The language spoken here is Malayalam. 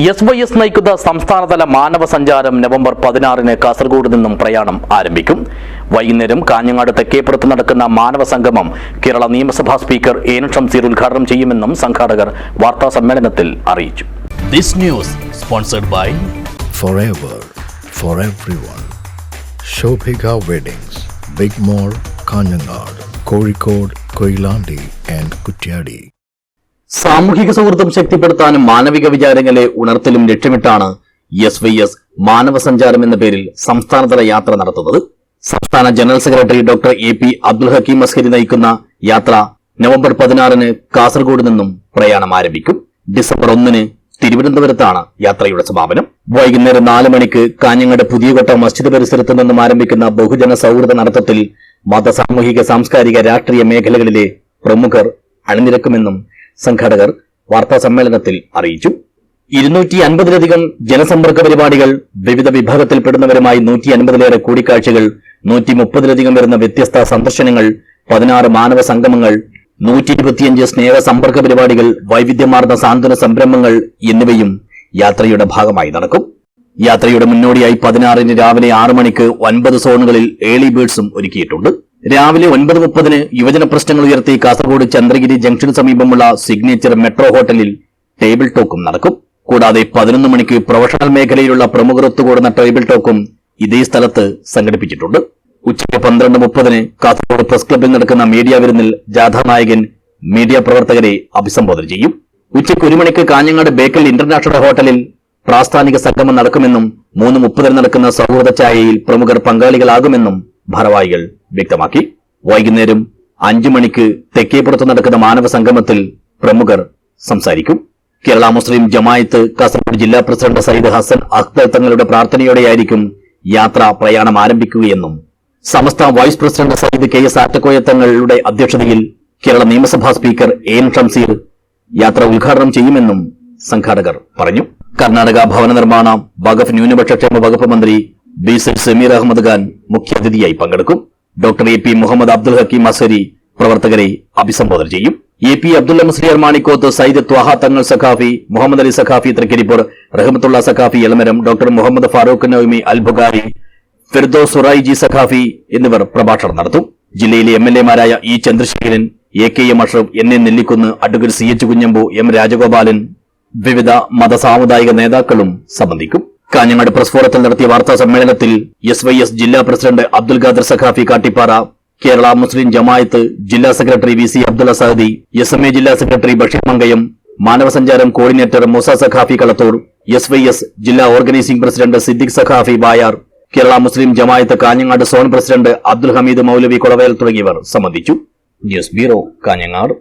എസ് വൈ എസ് നയിക്കുന്ന സംസ്ഥാനതല മാനവ സഞ്ചാരം നവംബർ പതിനാറിന് കാസർഗോഡ് നിന്നും പ്രയാണം ആരംഭിക്കും വൈകുന്നേരം കാഞ്ഞങ്ങാട് തെക്കേപ്പുറത്ത് നടക്കുന്ന മാനവ സംഗമം കേരള നിയമസഭാ സ്പീക്കർ ഏനു ഷംസീർ ഉദ്ഘാടനം ചെയ്യുമെന്നും സംഘാടകർ വാർത്താ സമ്മേളനത്തിൽ അറിയിച്ചു This news sponsored by forever for everyone. Shobhika Weddings, Big Mall, Kanyanad, Kozhikode, Koilandi and Kutyadi. സാമൂഹിക സൗഹൃദം ശക്തിപ്പെടുത്താനും മാനവിക വിചാരങ്ങളെ ഉണർത്തലും ലക്ഷ്യമിട്ടാണ് എസ് വൈ എസ് മാനവ സഞ്ചാരം എന്ന പേരിൽ സംസ്ഥാനതല യാത്ര നടത്തുന്നത്. സംസ്ഥാന general secretary doctor A P Abdul Hakeem Azhari നയിക്കുന്ന യാത്ര നവംബർ പതിനാറിന് കാസർഗോഡ് നിന്നും പ്രയാണം ആരംഭിക്കും. ഡിസംബർ ഒന്നിന് തിരുവനന്തപുരത്താണ് യാത്രയുടെ സമാപനം. വൈകുന്നേരം നാല് മണിക്ക് കാഞ്ഞങ്ങാട് പുതിയകൊട്ട മസ്ജിദ് പരിസരത്ത് നിന്നും ആരംഭിക്കുന്ന ബഹുജന സൗഹൃദ നടത്തത്തിൽ മത സാമൂഹിക സാംസ്കാരിക രാഷ്ട്രീയ മേഖലകളിലെ പ്രമുഖർ അണിനിരക്കുമെന്നും സംഘാടകർ വാർത്താ സമ്മേളനത്തിൽ അറിയിച്ചു. ഇരുന്നൂറ്റി അൻപതിലധികം ജനസമ്പർക്ക പരിപാടികൾ വിവിധ വിഭാഗത്തിൽപ്പെടുന്നവരുമായി നൂറ്റി അൻപതിലേറെ കൂടിക്കാഴ്ചകൾ നൂറ്റി മുപ്പതിലധികം വരുന്ന വ്യത്യസ്ത സന്ദർശനങ്ങൾ പതിനാറ് മാനവ സംഗമങ്ങൾ നൂറ്റി ഇരുപത്തിയഞ്ച് സ്നേഹ സമ്പർക്ക പരിപാടികൾ വൈവിധ്യമാർന്ന സാന്ത്വന സംരംഭങ്ങൾ എന്നിവയും യാത്രയുടെ ഭാഗമായി നടക്കും. യാത്രയുടെ മുന്നോടിയായി പതിനാറിന് രാവിലെ ആറ് മണിക്ക് ഒൻപത് സോണുകളിൽ ഏളി ബേഡ്സും ഒരുക്കിയിട്ടുണ്ട്. രാവിലെ ഒൻപത് മുപ്പതിന് യുവജന പ്രശ്നങ്ങൾ ഉയർത്തി കാസർഗോഡ് ചന്ദ്രഗിരി ജംഗ്ഷന് സമീപമുള്ള സിഗ്നേച്ചർ മെട്രോ ഹോട്ടലിൽ ടേബിൾ ടോക്കും നടക്കും. കൂടാതെ പതിനൊന്ന് മണിക്ക് പ്രൊഫഷണൽ മേഖലയിലുള്ള പ്രമുഖർ ഒത്തുകൂടുന്ന ടേബിൾ ടോക്കും ഇതേ സ്ഥലത്ത് സംഘടിപ്പിച്ചിട്ടുണ്ട്. ഉച്ചയ്ക്ക് പന്ത്രണ്ട് മുപ്പതിന് കാസർഗോഡ് പ്രസ് ക്ലബിൽ നടക്കുന്ന മീഡിയ വിരുന്നിൽ ജാഥാനായകൻ മീഡിയ പ്രവർത്തകരെ അഭിസംബോധന ചെയ്യും. ഉച്ചയ്ക്ക് ഒരു മണിക്ക് കാഞ്ഞങ്ങാട് ബേക്കൽ ഇന്റർനാഷണൽ ഹോട്ടലിൽ പ്രാസ്ഥാനിക സംഗമം നടക്കുമെന്നും മൂന്ന് മുപ്പതിന് നടക്കുന്ന സൗഹൃദ ചായയിൽ പ്രമുഖർ പങ്കാളികളാകുമെന്നും ഭാരവാഹികൾ വ്യക്തമാക്കി. വൈകുന്നേരം അഞ്ചു മണിക്ക് തെക്കേപ്പുറത്ത് നടക്കുന്ന മാനവ സംഗമത്തിൽ പ്രമുഖർ സംസാരിക്കും. കേരള മുസ്ലിം ജമായത്ത് കാസർഗോഡ് ജില്ലാ പ്രസിഡന്റ് സയ്യിദ് ഹസൻ അഖ്തർ തങ്ങളുടെ പ്രാർത്ഥനയോടെയായിരിക്കും യാത്ര പ്രയാണം ആരംഭിക്കുകയെന്നും Samastha vice president Sayyid K S Attakoya തങ്ങളുടെ അധ്യക്ഷതയിൽ കേരള നിയമസഭാ സ്പീക്കർ എൻ ഷംസീർ യാത്ര ഉദ്ഘാടനം ചെയ്യുമെന്നും സംഘാടകർ പറഞ്ഞു. കർണാടക ഭവന നിർമ്മാണ വകുപ്പ് ന്യൂനപക്ഷ ക്ഷേമ വകുപ്പ് മന്ത്രി ബി സമീർ അഹമ്മദ് ഖാൻ മുഖ്യാതിഥിയായി പങ്കെടുക്കും. Doctor A P Muhammad Abdul Hakeem Azhari പ്രവർത്തകരെ അഭിസംബോധന ചെയ്യും. A P Abdullah Musliyar Manikoth Sayyid Thwaha Thangal Saqafi Muhammad Ali Saqafi Thrikaripur Rahmathulla Saqafi Elamaram doctor Muhammad Farooq Noumi Al Bukhari ഫിർദോ സുറായിജി Saqafi എന്നിവർ പ്രഭാഷണം നടത്തും. ജില്ലയിലെ M L എമാരായ E Chandrasekharan A K M Ashraf N A Nellikunnu advocate C H Kunhambu M Rajagopalan വിവിധ മതസാമുദായിക നേതാക്കളും സംബന്ധിക്കും. കാഞ്ഞങ്ങാട് പ്രസ് ഫോറത്തിൽ നടത്തിയ വാർത്താ സമ്മേളനത്തിൽ എസ് വൈ എസ് ജില്ലാ പ്രസിഡന്റ് അബ്ദുൽ ഖാദർ സഖാഫി കാട്ടിപ്പാറ കേരള മുസ്ലിം ജമായത്ത് ജില്ലാ secretary V C Abdullah Sahadi S M A ജില്ലാ secretary Basheer Mankayam മാനവസഞ്ചാരം coordinator Moosa Saqafi Kalathur S Y S ജില്ലാ organising president Siddique Saqafi Bayar Kerala Muslim Jamaath Kanhangad zone president Abdul Hameed Maulavi Kolavayal തുടങ്ങിയവർ സംബന്ധിച്ചു. News bureau Kanhangad.